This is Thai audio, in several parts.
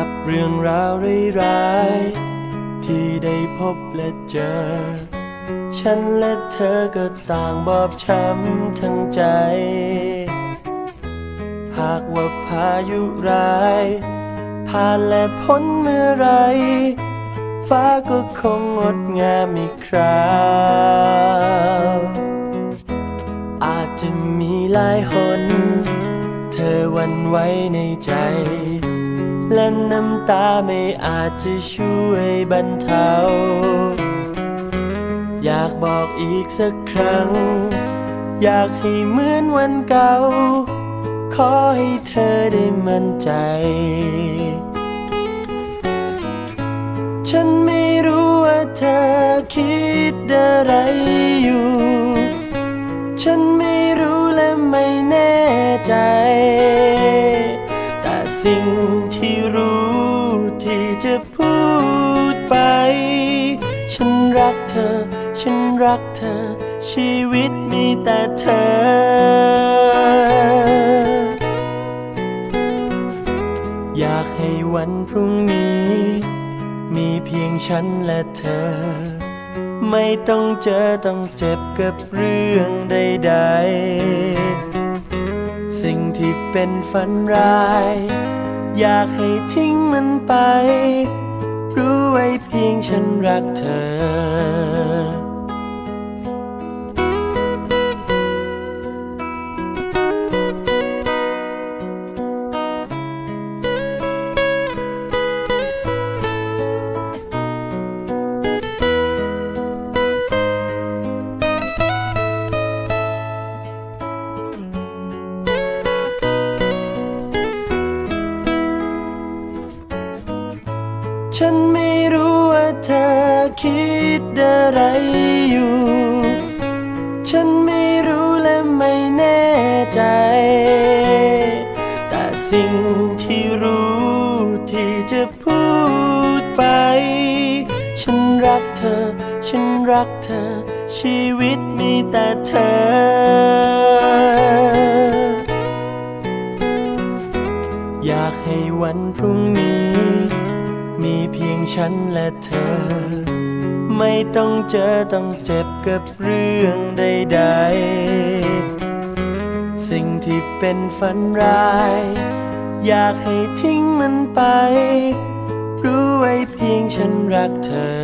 ับเรื่องราวร้ายๆที่ได้พบและเจอ ฉันและเธอก็ต่างบอบช้ำทั้งใจ หากว่าพายุร้าย ผ่านและพ้นเมื่อไร ฟ้าก็คงงดงามอีกคราวอาจจะมีหลายหนเธอวันไว้ในใจ และน้ำตาไม่อาจจะช่วยบรรเทา อยากบอกอีกสักครั้ง อยากให้เหมือนวันเก่า ขอให้เธอได้มั่นใจ ฉันไม่รู้ว่าเธอคิดอะไรอยู่ ฉันไม่รู้และไม่แน่ใจ แต่สิ่งที่ จะพูดไป ฉันรักเธอ ฉันรักเธอ ชีวิตมีแต่เธอ อยากให้วันพรุ่งนี้ มีเพียงฉันและเธอ ไม่ต้องเจอต้องเจ็บกับเรื่องใดๆ สิ่งที่เป็นฝันร้าย อยากให้ทิ้งมันไป รู้ไว้เพียงฉันรักเธอ ฉันไม่รู้ว่าเธอคิดอะไรอยู่ ฉันไม่รู้และไม่แน่ใจ แต่สิ่งที่รู้ที่จะพูดไป ฉันรักเธอ ฉันรักเธอ ชีวิตมีแต่เธออยากให้วันพรุ่งนี้ มีเพียงฉันและเธอ ไม่ต้องเจอต้องเจ็บกับเรื่องใดๆ สิ่งที่เป็นฝันร้าย อยากให้ทิ้งมันไป รู้ไว้เพียงฉันรักเธอ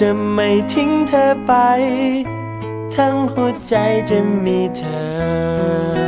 จะไม่ทิ้งเธอไป ทั้งหัวใจจะมีเธอ